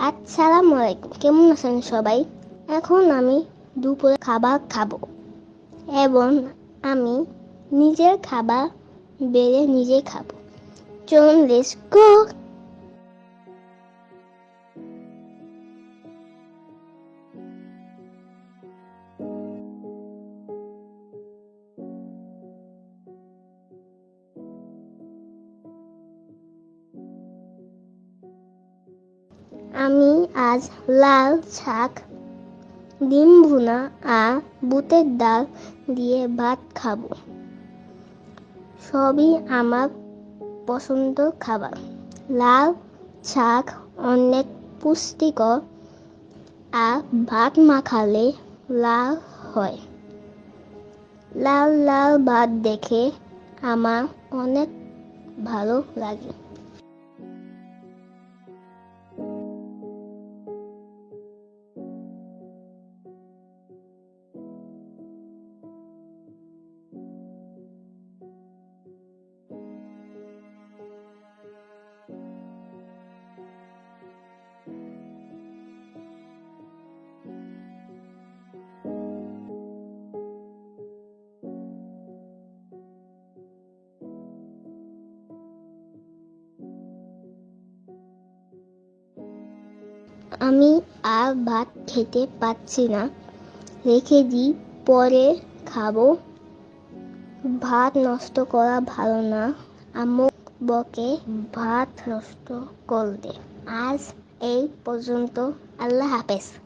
আসসালামু আলাইকুম। কেমন আছেন সবাই? এখন আমি দুপুরে খাবার খাব এবং আমি নিজের খাবার বেড়ে নিজে খাব। চলুন লেটস গো আমি আজ লাল শাক, ডিম ভুনা আর বুটের ডাল দিয়ে ভাত খাব। সবই আমার পছন্দ খাবার। লাল শাক অনেক পুষ্টিকর আর ভাত মাখালে লাল হয়। লাল লাল ভাত দেখে আমার অনেক ভালো লাগে। আমি আর ভাত খেতে পাচ্ছি না। রেখে দিই, পরে খাব। ভাত নষ্ট করা ভালো না। আমুক বকে ভাত নষ্ট করলে আজ এই পর্যন্ত। আল্লাহ হাফেজ।